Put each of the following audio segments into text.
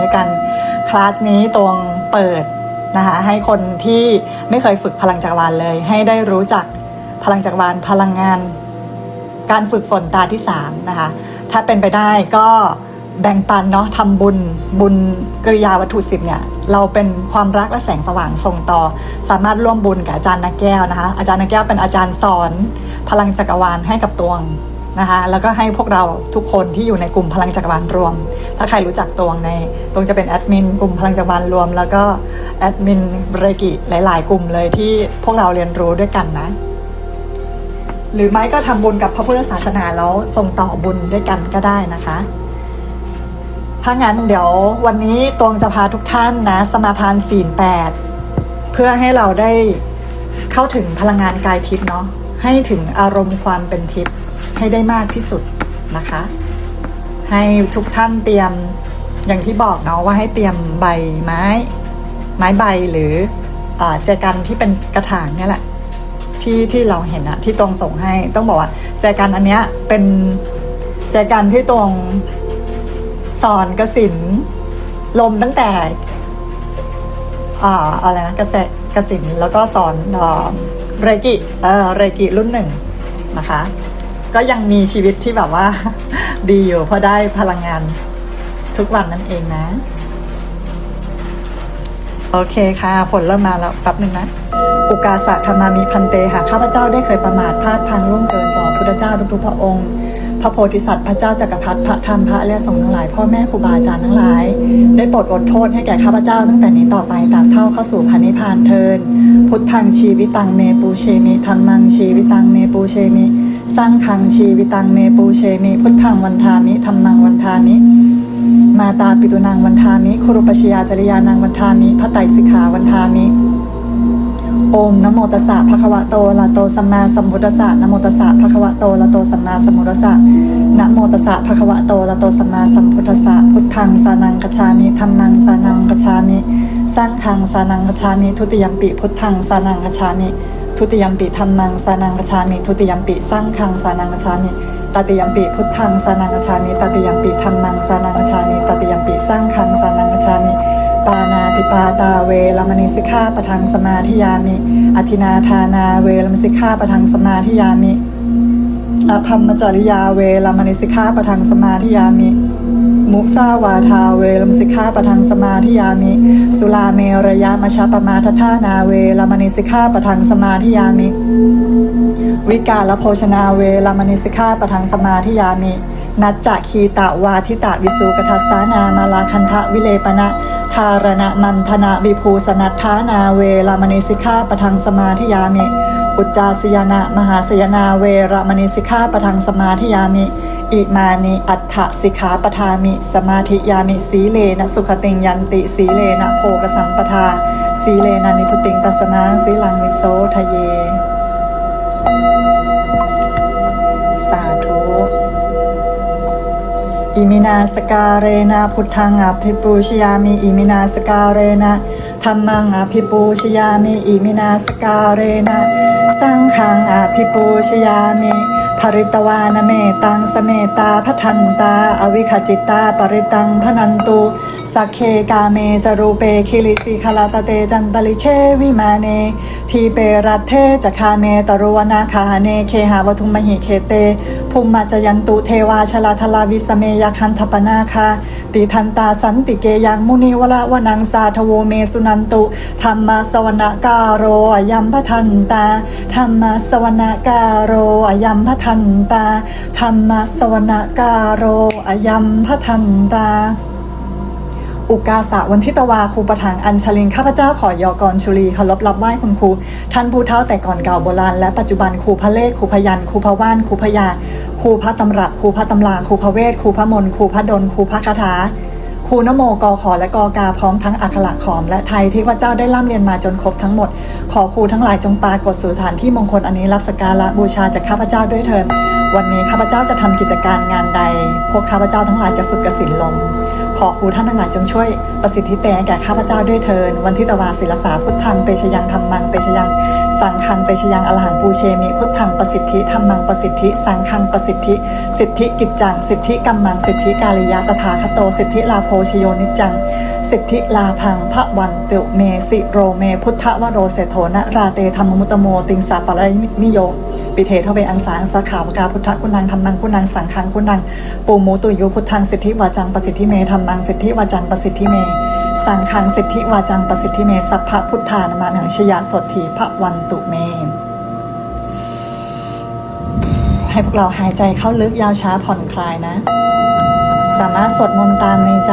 ด้วยกันคลาสนี้ตวงเปิดนะคะให้คนที่ไม่เคยฝึกพลังจักรวาลเลย ให้ได้รู้จักพลังจักรวาลพลังงาน การฝึกฝนตาที่3นะคะถ้าเป็นไปได้ก็แบ่งปันเนาะทำบุญบุญกริยาวัตถุสิบเนี่ยเราเป็นความรักและแสงสว่างส่งต่อ สามารถร่วมบุญกับอาจารย์นักแก้วนะคะอาจารย์นักแก้วเป็นอาจารย์สอน พลังจักรวาลให้กับตวง นะคะแล้วก็ให้พวกเราทุกคนที่อยู่ในกลุ่มพลังจักรวาลรวม ถ้าใครรู้จักตวงในตวงจะเป็นแอดมินกลุ่มพลังจักรวาลรวม แล้วก็แอดมินเรกิหลาย ๆ กลุ่มเลยที่พวกเราเรียนรู้ด้วยกันนะ หรือไม่ก็ทำบุญกับพระพุทธศาสนาแล้วส่งต่อบุญด้วยกันก็ได้นะคะ ถ้างั้นเดี๋ยววันนี้ตวงจะพาทุกท่านนะ สมาทานศีลแปดเพื่อให้เราได้เข้าถึงพลังงานกายทิพย์เนาะ ให้ถึงอารมณ์ความเป็นทิพย์ให้ได้มากที่สุดนะคะ ให้ทุกท่านเตรียมอย่างที่บอกเนาะว่าให้เตรียมใบไม้ ไม้ใบหรืออาแจกันที่เป็นกระถางเนี่ยแหละที่ที่เราเห็นอะที่ตรงส่งให้ต้องบอกว่าแจกันอันเนี้ยเป็นแจกันที่ตรงสอนกสินลมตั้งแต่อ่าอะไรนะกระแสกสินแล้วก็สอนอ เรกิเออเรกิรุ่นหนึ่งนะคะ ก็ยังมีชีวิตที่แบบว่า ดีอยู่เพราะได้พลังงานทุกวันนั่นเองนะ โอเคค่ะ ฝนเริ่มมาแล้วแป๊บหนึ่งนะ อุกาสะคามามิพันเตหากข้าพเจ้าได้เคยประมาทพลาดพังล่วงเกินต่อพุทธเจ้าทุกๆพระองค์ พระโพธิสัตว์พระเจ้าจักรพรรดิพระธรรมพระอริยสงฆ์ทั้งหลายพ่อแม่ครูบาอาจารย์ทั้งหลาย ได้โปรดอดโทษให้แก่ข้าพเจ้าตั้งแต่นี้ต่อไปตาบเท่าเข้าสู่พันนิพพานเทิน พุทธังชีวิตังเมปูเชมิธรรมังชีวิตังเมปูเชมิสร้างคังชีวิตังเมปูเชมิพุทธังวันทามิธรรมังวันทามิมาตาปิตุนางวันทามิคุรุปชยาจริยานางวันทามิพระไตรสิกขาวันทามิ โอมนโมตัสสะภะคะวะโตอะระโตสัมมาสัมพุทธัสสะนโมตัสสะภะคะวะโตอะระโตสัมมาสัมพุทธัสสะนโมตัสสะภะคะวะโตอะระโตสัมมาสัมพุทธัสสะพุทธังสานังกัจฉามิธัมมังสานังกัจฉามิสร้างทังสานังกัจฉามิทุติยมปิพุทธังสานังกัจฉามิทุติยมปิธัมมังสานังกัจฉามิทุติยมปิสร้างทังสานังกัจฉามิตติยมปิพุทธังสานังกัจฉามิตติยมปิธัมมังสานังกัจฉามิตติยมปิสร้างทังสานังกัจฉามิ ปานาติปาตาเวลามณิสิกขาปะทังสมาธิยามิ อธินาทานาเวลามสิกขาปะทังสมาธิยามิอภัมมจริยาเวลามณิสิกขาปะทังสมาธิยามิ มุสาวาทาเวลมสิกขาปะทังสมาธิยามิ สุลาเมระยะมชาปมาทธานาเวลามณิสิกขาปะทังสมาธิยามิ วิกาลโภชนาเวลามณิสิกขาปะทังสมาธิยามิ นัจจะคีตะวาทิตะวิสูกทัสสานามาลาคันทะวิเลปนะทารณะมันธนะวิภูสนัทธานาเวลามณิสิกขาปทังสมาธิยามิอุจจาสยนะมหาสยนาเวรมณีสิกขาปทังสมาธิยามิอิมานิอัฏฐสิกขาปทามิ สมาธิยามิสีเลนะสุขติงยันติสีเลนะโภกสัมปทาสีเลนะนิพุติงตัสมาสีลังวิโสทะเย อิมินาสการเรนะพุทธังอภิปูชยามิอิมินาสการเรนะธรรมังอภิปูชยามิอิมินาสการเรนะสังฆังอภิปูชยามิ ภริตวานเมตังสเมตาพัทันตา อวิขจิตตา ปริตังพนันตุสักเคกาเมจรูเปคิริสิคลาตเตจันตลิเควิมาเน ทีเปรัตเทจคาเมตรุวนาคาเนเคหาวัทุมหิเคเต ภูมิมาจยันตุเทวาชลาทลาวิสเมยคันทปนาคา ติทันตาสันติเกยังมุนิวละวนังสาทโวเมสุนันตุธรรมสวนกาโรอยัมพทันตาธรรมสวนกาโรอยัมพทันันตา ธรรมสวนกาโรอยัมพทันตาอุกาสะวันทิตวาครูประถางอัญชลินข้าพเจ้าขอยอกรชุลีเคารพรับไหว้คุณครู ท่านผู้เฒ่าแต่ก่อนเก่าโบราณและปัจจุบันครูพระเลขครูพยันครูพระว่านครูพยาครูพระตำรับครูพระตำราครูพระเวทครูพระมนครูพระดลครูพระคาถา ครูนโมกอขอและกอกาพร้อมทั้งอักขระขอมและไทยที่พระเจ้าได้ร่ำเรียนมาจนครบทั้งหมด ขอครูทั้งหลายจงปรากฏสู่สถานที่มงคลอันนี้รับสการะบูชาจากข้าพเจ้าด้วยเถิดวันนี้ข้าพเจ้าจะทำกิจการงานใด พวกข้าพเจ้าทั้งหลายจะฝึกกสินลม ขอครูท่านทั้งหลายจงช่วยประสิทธิเตแก่ข้าพเจ้าด้วยเทินวันทิตวาศิลสาพุทธังเตชยังธรรมังเตชยัง สังฆังเตชยังอรหังปูเชมิพุทธังประสิทธิธรรมังประสิทธิ สังฆังประสิทธิ สิทธิกิจจัง สิทธิกัมมัง สิทธิกาลิยะตถาคโต สิทธิลาโพชโยนิจัง สิทธิลาพังพระวันเตเมสิโรเม พุทธวโรเสโทนะราเตธรรมมุตโม ติงสาปะไรนิโยปิเททเวอังสางสาขาวกาพุทธคุณังธรรมังคุณังสังฆังคุณังปูโมตุยุพุทธังสิทธิวาจังประสิทธิเมธรรมังสิทธิวาจังประสิทธิเม สังฆังสิทธิวาจังประสิทธิเมสัพพะพุทธานามาหังชยาสดถีพระวันตุเมให้พวกเราหายใจเข้าลึกยาวช้าผ่อนคลายนะ สามารถสวดมนต์ตามในใจ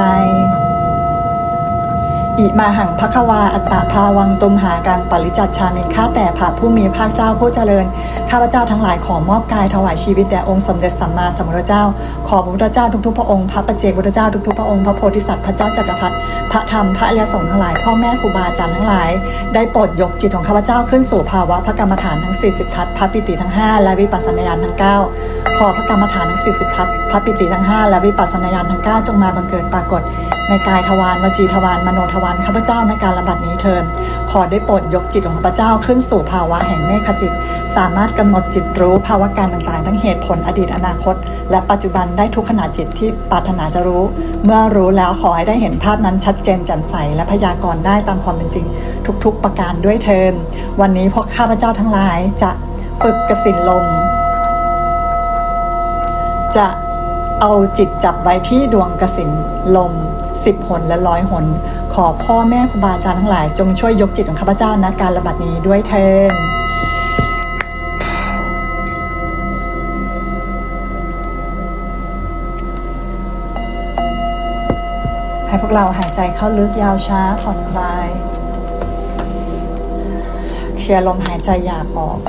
อิมาหังพควาอัตตาภาวังตุมหาการปริจัตชามิข้าแต่พระผู้มีพระเจ้าผู้เจริญ ข้าพเจ้าทั้งหลายขอมอบกายถวายชีวิตแด่องค์สมเด็จสัมมาสัมพุทธเจ้า ขอพระพุทธเจ้าทุกๆพระองค์พระปัจเจกพุทธเจ้าทุกๆพระองค์พระโพธิสัตว์พระเจ้าจักรพรรดิพระธรรมพระอริยสงฆ์ทั้งหลายพ่อแม่ครูบาอาจารย์ทั้งหลาย ได้โปรดยกจิตของข้าพเจ้าขึ้นสู่ภาวะพระกรรมฐานทั้ง 40 ทัศพระปิติทั้ง 5 และวิปัสสนาญาณทั้ง 9 ขอพระกรรมฐานทั้ง 40 ทัศพระปิติทั้ง 5 และวิปัสสนาญาณทั้ง 9 จงมาบังเกิดปรากฏ ในกายทวารวจีทวารมโนทวารข้าพเจ้าในการระบัดนี้เทินขอได้โปรดยกจิตของข้าพเจ้าขึ้นสู่ภาวะแห่งเมฆจิต สามารถกำหนดจิตรู้ภาวะการต่างๆ ทั้งเหตุผลอดีตอนาคต และปัจจุบันได้ทุกขณะจิตที่ปรารถนาจะรู้ เมื่อรู้แล้วขอให้ได้เห็นภาพนั้นชัดเจนแจ่มใสและพยากรณ์ได้ตามความเป็นจริง ทุกๆประการด้วยเทินวันนี้พวกข้าพเจ้าทั้งหลายจะฝึกกสินลมจะ เอาจิตจับไว้ที่ดวงกสินลมสิบหนและร้อยหน ขอพ่อแม่ครูบาอาจารย์ทั้งหลาย จงช่วยยกจิตของข้าพเจ้านะการระบาดนี้ด้วยเทนให้พวกเราหายใจเข้าลึกยาวช้าผ่อนคลาย เคลียร์ลมหายใจหยาบออก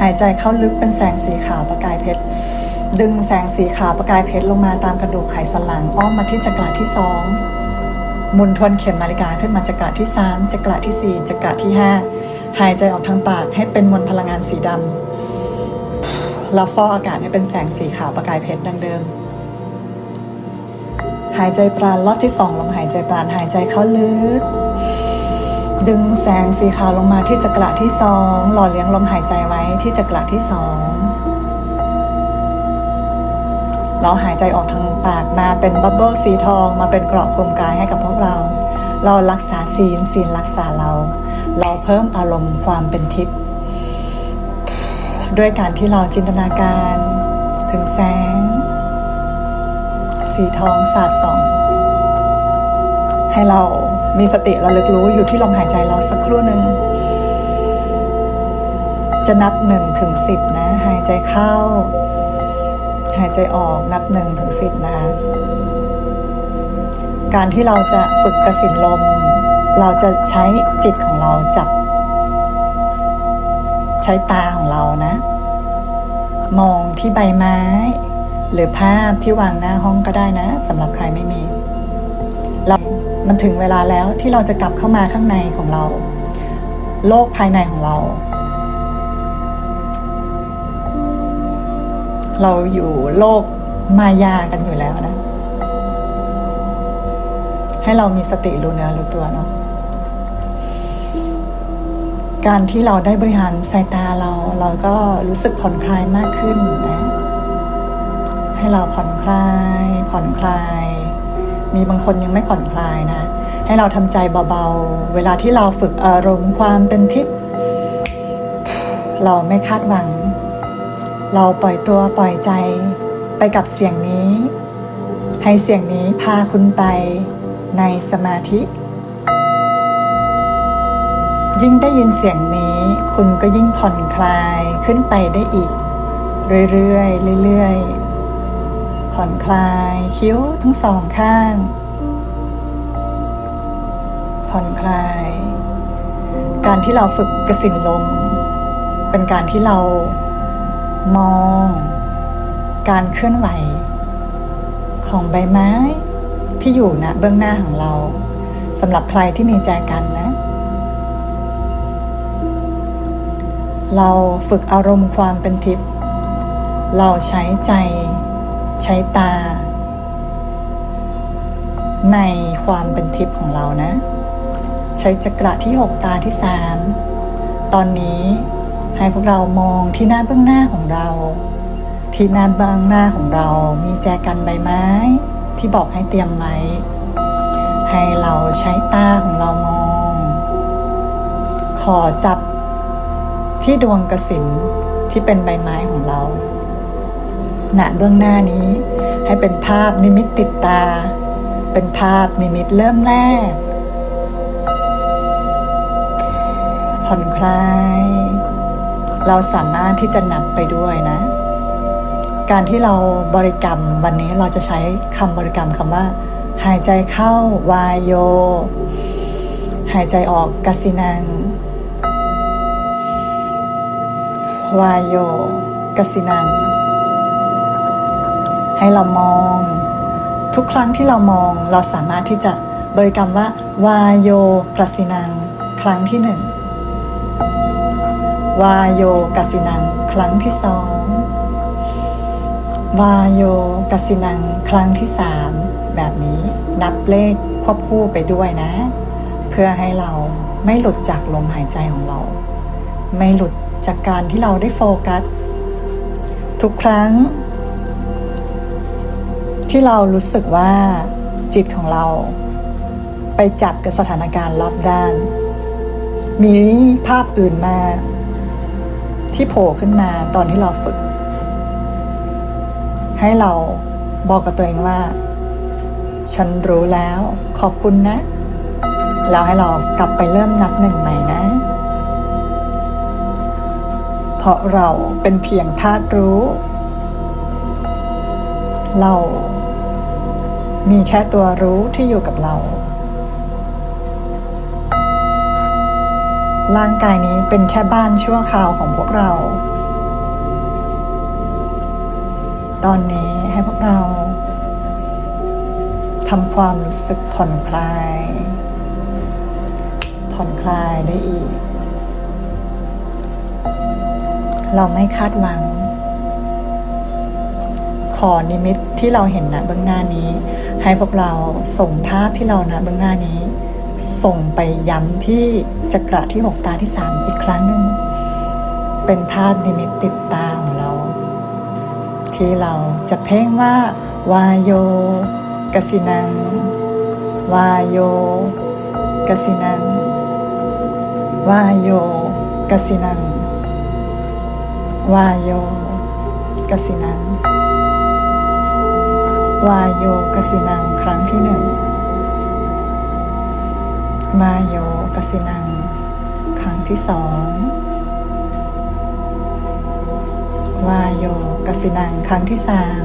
หายใจเข้าลึกเป็นแสงสีขาวประกายเพชร ดึงแสงสีขาวประกายเพชรลงมาตามกระดูกไขสันหลังอ้อมมาที่จักระที่สองหมุนทวนเข็มนาฬิกาขึ้นมาจักระที่สามจักระที่สี่จักระที่ห้าหายใจออกทางปากให้เป็นมวลพลังงานสีดำแล้วฟอกอากาศให้เป็นแสงสีขาวประกายเพชรดังเดิม หายใจปราณรอบที่สองลมหายใจปราณหายใจเข้าลึก ดึงแสงสีขาวลงมาที่จักระที่สองหล่อเลี้ยงลมหายใจไว้ที่จักระที่สอง เราหายใจออกทางปากมาเป็นบับเบิลสีทอง มาเป็นกราะคลุมกายให้กับพวกเรา เรารักษาศีลศีลรักษาเรา เราเพิ่มอารมณ์ความเป็นทิพย์ด้วยการที่เราจินตนาการถึงแสง สีทองสาดส่อง ให้เรามีสติระลึกรู้อยู่ที่ลมหายใจเราสักครู่หนึ่งจะนับหนึ่งถึงสิบนะ หายใจเข้า หายใจออกนับหนึ่งถึงสิบนะคะ การที่เราจะฝึกกระสินลม เราจะใช้จิตของเราจับ ใช้ตาของเรานะ มองที่ใบไม้ หรือภาพที่วางหน้าห้องก็ได้นะสำหรับใครไม่มีเรามันถึงเวลาแล้วที่เราจะกลับเข้ามาข้างในของเรา โลกภายในของเรา เราอยู่โลกมายากันอยู่แล้วนะ ให้เรามีสติรู้เนื้อรู้ตัวเนาะการที่เราได้บริหารสายตาเรา เราก็รู้สึกผ่อนคลายมากขึ้นนะ ให้เราผ่อนคลาย ผ่อนคลาย มีบางคนยังไม่ผ่อนคลายนะ ให้เราทำใจเบาๆ เวลาที่เราฝึกอารมณ์ความเป็นทิพย์เราไม่คาดหวัง เราปล่อยตัวปล่อยใจไปกับเสียงนี้ ให้เสียงนี้พาคุณไปในสมาธิ ยิ่งได้ยินเสียงนี้ คุณก็ยิ่งผ่อนคลายขึ้นไปได้อีก เรื่อยๆเรื่อยๆผ่อนคลายคิ้วทั้งสองข้าง ผ่อนคลาย การที่เราฝึกกระสินลมเป็นการที่เรา มอง การเคลื่อนไหว ของใบไม้ที่อยู่ณเบื้องหน้าของเราสำหรับใครที่มีใจกันนะ เราฝึกอารมณ์ความเป็นทิพย์เราใช้ใจ ใช้ตา ในความเป็นทิพย์ของเรานะ ใช้จักระที่6ตาที่3ตอนนี้ ให้พวกเรามองที่หน้าเบื้องหน้าของเรา ที่หน้าเบื้องหน้าของเรา มีแจกันใบไม้ ที่บอกให้เตรียมไว้ ให้เราใช้ตาของเรามอง ขอจับที่ดวงกระสินที่เป็นใบไม้ของเราณเบื้องหน้านี้ให้เป็นภาพนิมิตติดตา เป็นภาพนิมิตเริ่มแรก ผ่อนคลาย เราสามารถที่จะนับไปด้วยนะ การที่เราบริกรรมวันนี้เราจะใช้คำบริกรรมคำว่า หายใจเข้าวายโย หายใจออกกสินัง วายโยกสินัง ให้เรามอง ทุกครั้งที่เรามองเราสามารถที่จะบริกรรมว่าวายโยกสินัง ครั้งที่หนึ่ง วายโยกสินังครั้งที่สองวายโยกสินังครั้งที่สามแบบนี้นับเลขควบคู่ไปด้วยนะ เพื่อให้เราไม่หลุดจากลมหายใจของเรา ไม่หลุดจากการที่เราได้โฟกัส ทุกครั้ง ที่เรารู้สึกว่าจิตของเรา ไปจับกับสถานการณ์รอบด้าน มีภาพอื่นมา ที่โผล่ขึ้นมาตอนที่เราฝึก ให้เราบอกกับตัวเองว่า ฉันรู้แล้วขอบคุณนะ แล้วให้เรากลับไปเริ่มนับหนึ่งใหม่นะ เพราะเราเป็นเพียงธาตุรู้ เรามีแค่ตัวรู้ที่อยู่กับเรา ร่างกายนี้เป็นแค่บ้านชั่วคราวของพวกเรา ตอนนี้ให้พวกเราทำความรู้สึกผ่อนคลาย ผ่อนคลายได้อีก เราไม่คาดหวัง ขอนิมิตที่เราเห็นนะเบื้องหน้านี้ ให้พวกเราส่งภาพที่เรานะเบื้องหน้านี้ ส่งไปย้ำที่จักระที่หกตาที่สามอีกครั้งหนึ่งเป็นภาพนิมิตติดตาของเรา ที่เราจะเพ่งว่าวายโยกสินังวายโยกสินังวายโยกสินังวายโยกสินังวายโยกสินังครั้งที่หนึ่ง มาโยกสินัง ครั้งที่สองวายโยกสินังครั้งที่สาม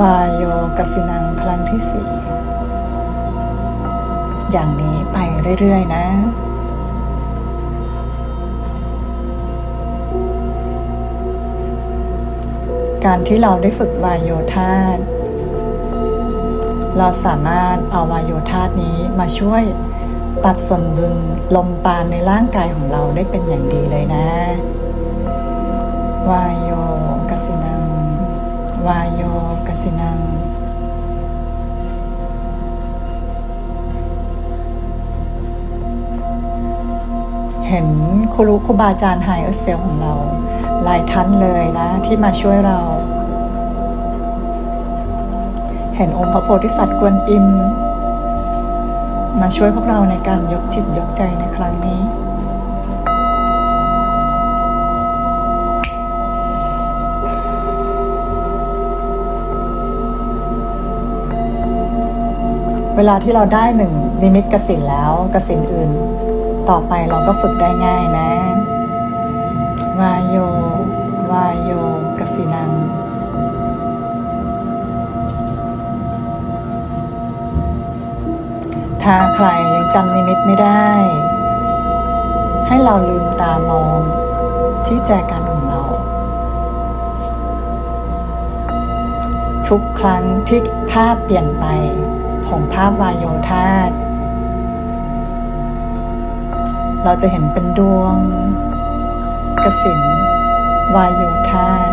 วายโยกสินังครั้งที่สี่อย่างนี้ไปเรื่อย ๆ นะ การที่เราได้ฝึกวายโยธาต เราสามารถเอาวายโยธาตนี้มาช่วยปรับสมดุลลมปานในร่างกายของเราได้เป็นอย่างดีเลยนะ วายโยกสินัง วายโยกสินังเห็นครูครูบาอาจารย์ไฮเออร์เซลของเรา หลายท่านเลยนะ ที่มาช่วยเรา เห็นองค์พระโพธิสัตว์กวนอิม มาช่วยพวกเราในการยกจิตยกใจในครั้งนี้ เวลาที่เราได้หนึ่งนิมิตกสินแล้วกสินอื่น ต่อไปเราก็ฝึกได้ง่ายนะ วายโยวายโยกสินัง ถ้าใครยังจำนิมิตไม่ได้ ให้เราลืมตามองที่แจกันของเรา ทุกครั้งที่ภาพเปลี่ยนไปของภาพวายโยธาตเราจะเห็นเป็นดวง กระสินวายโยธาต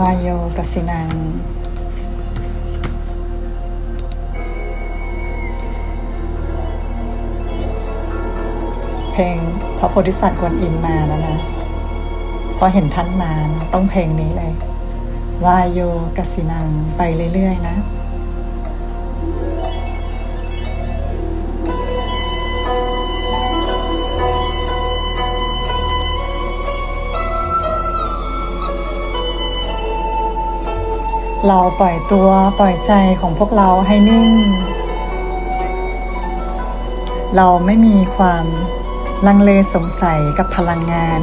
วายโยกสินัง เพลงพระโพธิสัตว์กวนอินมาแล้วนะ พอเห็นท่านมานะต้องเพลงนี้เลย วายโยกสินังไปเรื่อยๆนะ เราปล่อยตัวปล่อยใจของพวกเราให้นิ่ง เราไม่มีความลังเลสงสัยกับพลังงาน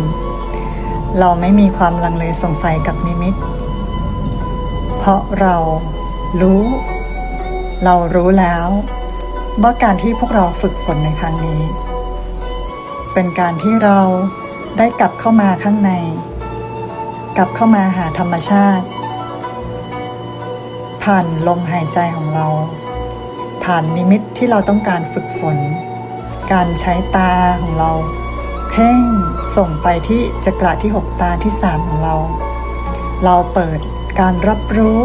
เราไม่มีความลังเลสงสัยกับนิมิต เพราะเรารู้ เรารู้แล้วว่าการที่พวกเราฝึกฝนในครั้งนี้ เป็นการที่เราได้กลับเข้ามาข้างใน กลับเข้ามาหาธรรมชาติ ผ่านลมหายใจของเรา ผ่านนิมิตที่เราต้องการฝึกฝน การใช้ตาของเรา เพ่งส่งไปที่จักระที่ 6 ตาที่ 3 ของเรา เราเปิดการรับรู้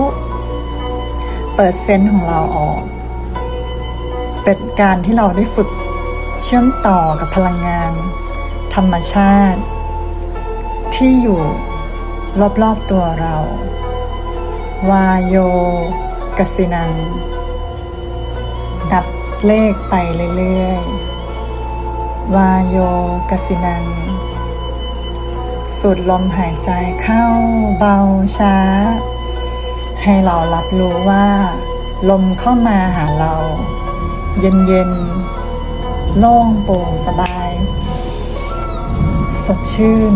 เปิดเซนส์ของเราออก เป็นการที่เราได้ฝึกเชื่อมต่อกับพลังงาน ธรรมชาติ ที่อยู่รอบๆตัวเรา วายโยกสินังนับเลขไปเรื่อยๆ วายโยกสินังสูดลมหายใจเข้าเบาช้า ให้เรารับรู้ว่า ลมเข้ามาหาเรา เย็นๆ โล่งโปร่งสบาย สดชื่น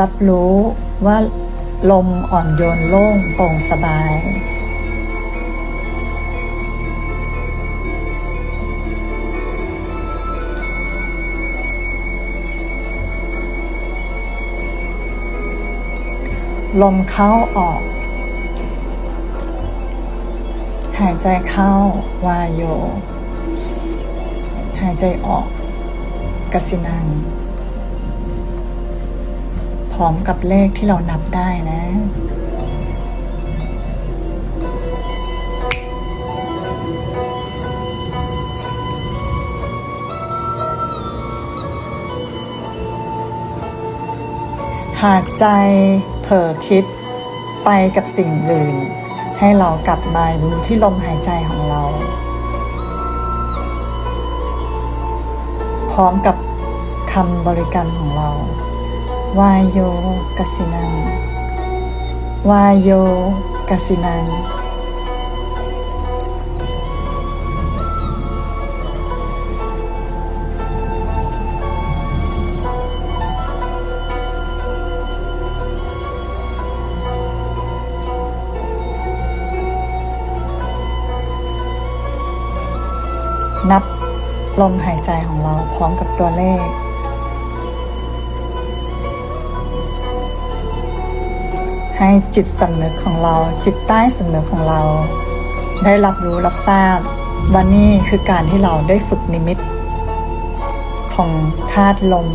รับรู้ว่าลมอ่อนโยนโล่งโปร่งสบาย ลมเข้าออก หายใจเข้าวายโย หายใจออกกสินัง พร้อมกับเลขที่เรานับได้นะหากใจเผลอคิดไปกับสิ่งอื่น ให้เรากลับมาดูที่ลมหายใจของเรา พร้อมกับคำบริกรรมของเรา วายโยกสินัง วายโยกสินัง นับลมหายใจของเราพร้อมกับตัวเลข ให้จิตสำนึกของเรา จิตใต้สำนึกของเรา ได้รับรู้รับทราบว่านี่คือการที่เราได้ฝึกนิมิต ของธาตุลม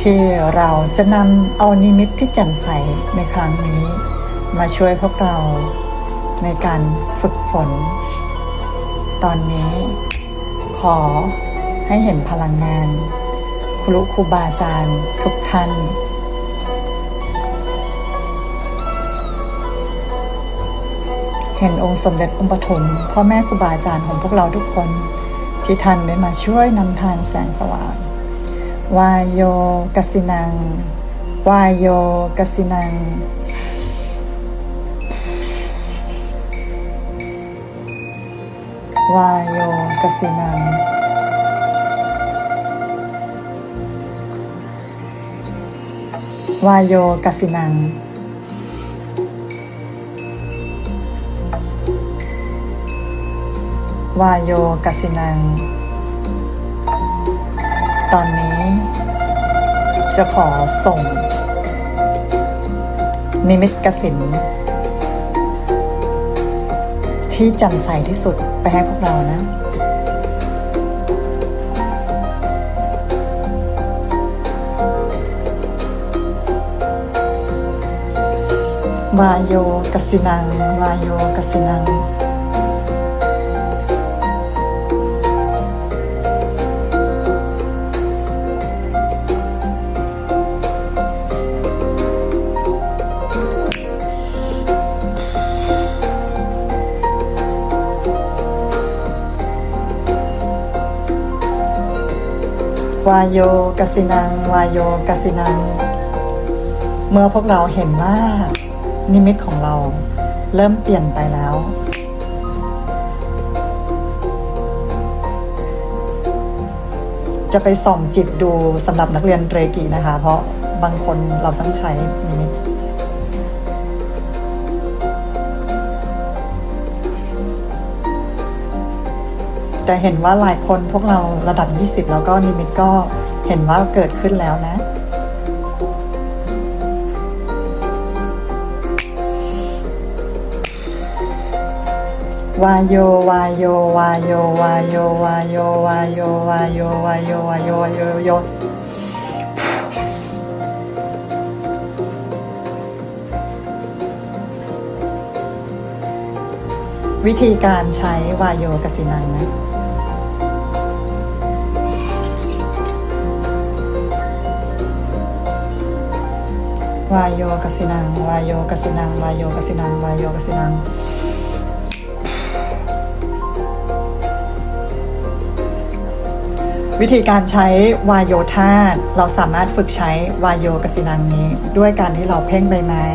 ที่เราจะนำเอานิมิตที่แจ่มใสในครั้งนี้ มาช่วยพวกเราในการฝึกฝน ตอนนี้ขอให้เห็นพลังงานครูครูบาอาจารย์ทุกท่าน เห็นองค์สมเด็จองค์ปฐมพ่อแม่ครูบาอาจารย์ของพวกเราทุกคน ที่ท่านได้มาช่วยนำทานแสงสว่างวายโยกสินังวายโยกสินัง วายโยกสินัง วายโยกสินัง วายโยกสินัง ตอนนี้จะขอส่ง นิมิตกสิน ที่จำใสที่สุดไปให้พวกเรานะวายโยกสินังวายโยกสินัง วายโยกสินัง วายโยกสินัง เมื่อพวกเราเห็นว่า นิมิตของเราเริ่มเปลี่ยนไปแล้ว จะไปส่องจิตดูสำหรับนักเรียนเรกีนะคะ เพราะบางคนเราต้องใช้นิมิต แต่เห็นว่าหลายคนพวกเราระดับ 20 แล้วก็นิมิตก็เห็นว่าเกิดขึ้นแล้วนะ วายโยวายโยวายโยวายโยวายโยวายโยวายโยวายโยวายโยวายโยโยวิธีการใช้วายโยกสินังนะ วายโยกสินังวายโยกสินังวายโยกสินังวายโยกสินังวิธีการใช้วายโยธาตเราสามารถฝึกใช้วายโยกสินังนี้ ด้วยการที่เราเพ่งใบไม้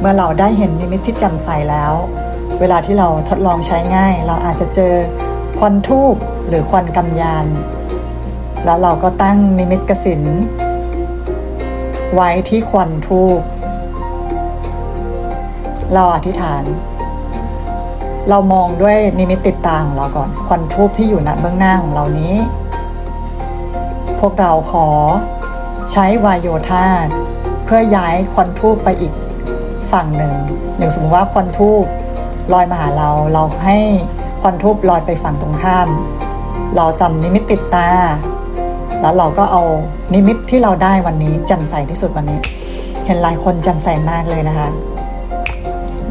เมื่อเราได้เห็นนิมิตที่แจ่มใสแล้ว เวลาที่เราทดลองใช้ง่าย เราอาจจะเจอควันทูบหรือควันกำยาน แล้วเราก็ตั้งนิมิตกสิน ไว้ที่ควันทูบเราอธิษฐาน เรามองด้วยนิมิตติดตาของเราก่อน ควันทูบที่อยู่ณเบื้องหน้าของเรานี้ พวกเราขอใช้วายโยธาเพื่อย้ายควันทูบไปอีกฝั่งหนึ่ง อย่างสมมติว่าควันทูบลอยมาหาเรา เราให้ควันทูบลอยไปฝั่งตรงข้าม เราตำนิมิตติดตา แล้วเราก็เอานิมิตที่เราได้วันนี้แจ่มใสที่สุดวันนี้ เห็นหลายคนแจ่มใสมากเลยนะคะ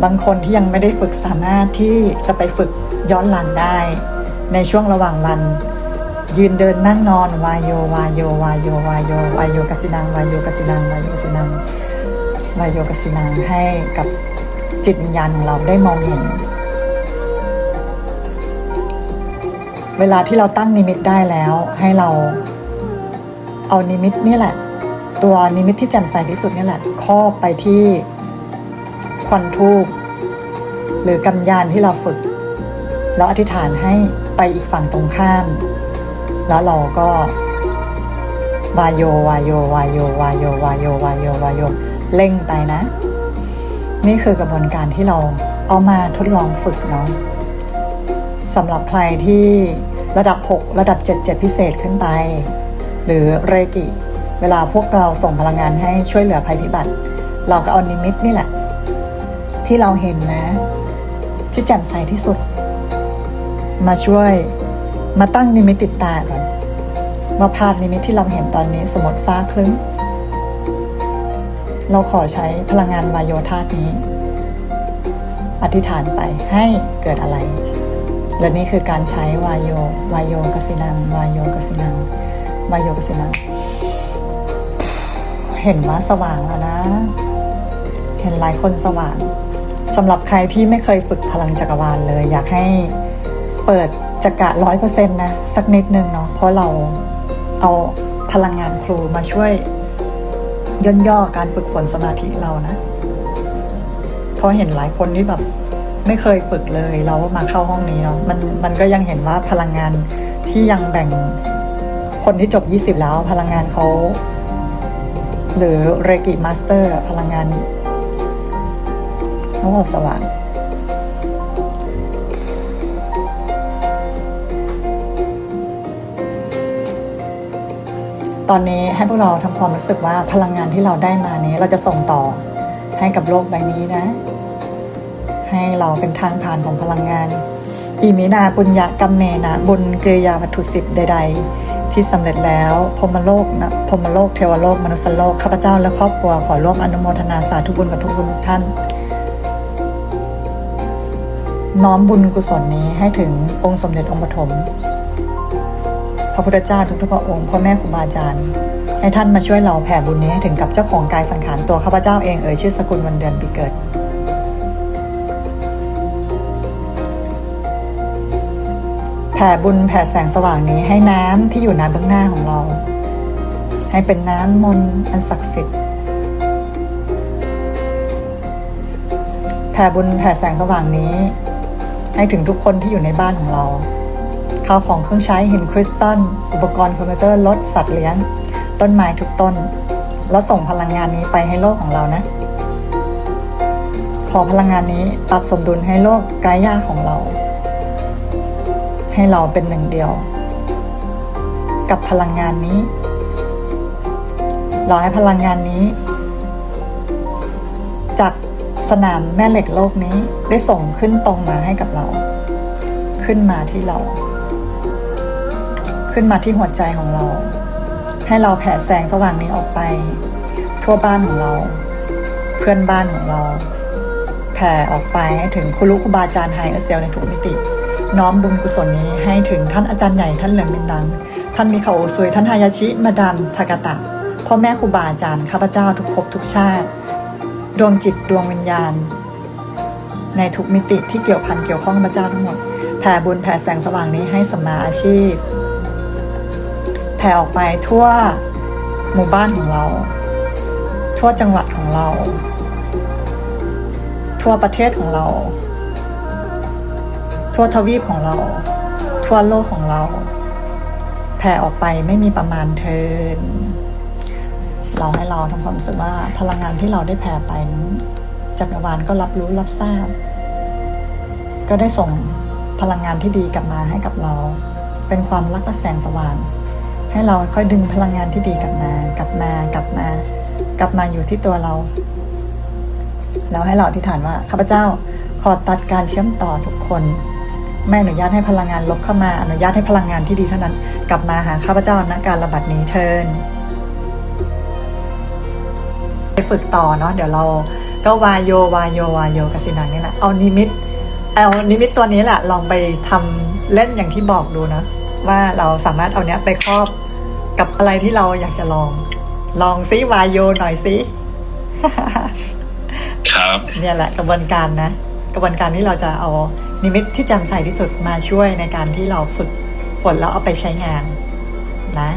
บางคนที่ยังไม่ได้ฝึกสามารถที่จะไปฝึกย้อนหลังได้ ในช่วงระหว่างวัน ยืนเดินนั่งนอนวายโยวายโยวายโยวายโยวายโยกสินังวายโยกสินังวายโยกสินังวายโยกสินังให้กับจิตวิญญาณของเราได้มองเห็นเวลาที่เราตั้งนิมิตได้แล้วให้เรา เอานิมิตนี่แหละ ตัวนิมิตที่แจ่มใสที่สุดนี่แหละครอบไปที่ควันทูบหรือกำยานที่เราฝึก แล้วอธิษฐานให้ไปอีกฝั่งตรงข้าม แล้วเราก็วายโยวายโยวายโยวายโยวายโยวายโยวายโยเล่งไปนะ นี่คือกระบวนการที่เราเอามาทดลองฝึกเนาะสำหรับใครที่ระดับ 6 ระดับ 7 7 พิเศษขึ้นไป หรือเรกิ เวลาพวกเราส่งพลังงานให้ช่วยเหลือภัยพิบัติ เราก็เอานิมิตนี่แหละ ที่เราเห็นนะ ที่แจ่มใสที่สุด มาช่วยมาตั้งนิมิตติดตาก่อนว่าภาพนิมิตที่เราเห็นตอนนี้สมมติฟ้าคลึ้มเราขอใช้พลังงานวายโยธาตุนี้ อธิษฐานไปให้เกิดอะไร และนี่คือการใช้วายโยวายโยกสินังวายโยกสินัง วาโยกสินังเห็นว่าสว่างแล้วนะ เห็นหลายคนสว่างสำหรับใครที่ไม่เคยฝึกพลังจักรวาลเลย อยากให้เปิดจักระร้อยเปอร์เซ็นต์นะ สักนิดนึงเนาะเพราะเราเอาพลังงานครูมาช่วยย่นย่อการฝึกฝนสมาธิเรานะเพราะเห็นหลายคนที่แบบไม่เคยฝึกเลย เรามาเข้าห้องนี้เนาะมันมันก็ยังเห็นว่าพลังงานที่ยังแบ่ง คนที่จบ 20 แล้วพลังงานเขา หรือเรกิมาสเตอร์พลังงานเขาบอกสว่างตอนนี้ให้พวกเราทำความรู้สึกว่าพลังงานที่เราได้มานี้เราจะส่งต่อให้กับโลกใบนี้นะ ให้เราเป็นทางผ่านของพลังงานอิมินาปุญญกรรมเมนะบุญเกริยาวัตถุสิบใด ๆ ที่สำเร็จแล้วพรมโลกนะพรมโลกเทวโลกมนุษยโลกข้าพเจ้าและครอบครัวขอร่วมอนุโมทนาสาธุบุญกับทุกบุญทุกท่าน น้อมบุญกุศลนี้ให้ถึงองค์สมเด็จองค์ปฐมพระพุทธเจ้าทุกพระองค์พ่อแม่ครูบาอาจารย์ให้ท่านมาช่วยเราแผ่บุญนี้ให้ถึงกับเจ้าของกายสังขารตัวข้าพเจ้าเองเอ่ยชื่อสกุลวันเดือนปีเกิด ผ่บุญแผ่แสงสว่างนี้ให้น้ำที่อยู่ในเบื้องหน้าของเรา ให้เป็นน้ำมนต์อันศักดิ์สิทธิ์แผ่บุญแผ่แสงสว่างนี้ ให้ถึงทุกคนที่อยู่ในบ้านของเราข้าวของเครื่องใช้หินคริสตัลอุปกรณ์คอมพิวเตอร์รถสัตว์เลี้ยง ต้นไม้ทุกต้น แล้วส่งพลังงานนี้ไปให้โลกของเรานะ ขอพลังงานนี้ปรับสมดุลให้โลกกายาของเรา ให้เราเป็นหนึ่งเดียว กับพลังงานนี้ เราให้พลังงานนี้ จากสนามแม่เหล็กโลกนี้ได้ส่งขึ้นตรงมาให้กับเรา ขึ้นมาที่เรา ขึ้นมาที่หัวใจของเรา ให้เราแผ่แสงสว่างนี้ออกไป ทั่วบ้านของเรา เพื่อนบ้านของเรา แผ่ออกไปให้ถึงคุรุครูบาอาจารย์ไฮเออร์เซลในทุกมิติ น้อมบุญกุศลนี้ให้ถึงท่านอาจารย์ใหญ่ท่านเหลืองมินดัง ท่านมิคาโอซุยท่านฮายาชิมาดามทากาตะพ่อแม่ครูบาอาจารย์ข้าพเจ้าทุกภพทุกชาติ ดวงจิตดวงวิญญาณ ในทุกมิติที่เกี่ยวพันเกี่ยวข้องพระเจ้าทั้งหมดแผ่บุญแผ่แสงสว่างนี้ให้สมาอาชีพแผ่ออกไปทั่วหมู่บ้านของเรา ทั่วจังหวัดของเรา ทั่วประเทศของเรา ทั่วทวีปของเรา ทั่วโลกของเรา แผ่ออกไปไม่มีประมาณเทิน เราให้เราทำความรู้สึกว่าพลังงานที่เราได้แผ่ไปนั้นจักรวาลก็รับรู้รับทราบ ก็ได้ส่งพลังงานที่ดีกลับมาให้กับเรา เป็นความรักและแสงสว่าง ให้เราค่อยดึงพลังงานที่ดีกลับมา กลับมากลับมา กลับมาอยู่ที่ตัวเราแล้วให้เราอธิษฐานว่าข้าพเจ้าขอตัดการเชื่อมต่อทุกคน ไม่อนุญาตให้พลังงานลบเข้ามา อนุญาตให้พลังงานที่ดีเท่านั้น กลับมาหาข้าพเจ้าณการระบาดนี้เทินไปฝึกต่อเนาะเดี๋ยวเราก็วายโยวายโยวายโยกับสินังนี่แหละเอานิมิตเอานิมิตตัวนี้แหละลองไปทำเล่นอย่างที่บอกดูนะว่าเราสามารถเอาเนี้ยไปครอบกับอะไรที่เราอยากจะลอง ลองซิวายโยหน่อยซิครับ เนี่ยแหละกระบวนการนะ กระบวนการที่เราจะเอา นิมิตที่จำใสที่สุดมาช่วยในการที่เราฝึกฝนแล้วเอาไปใช้งานนะ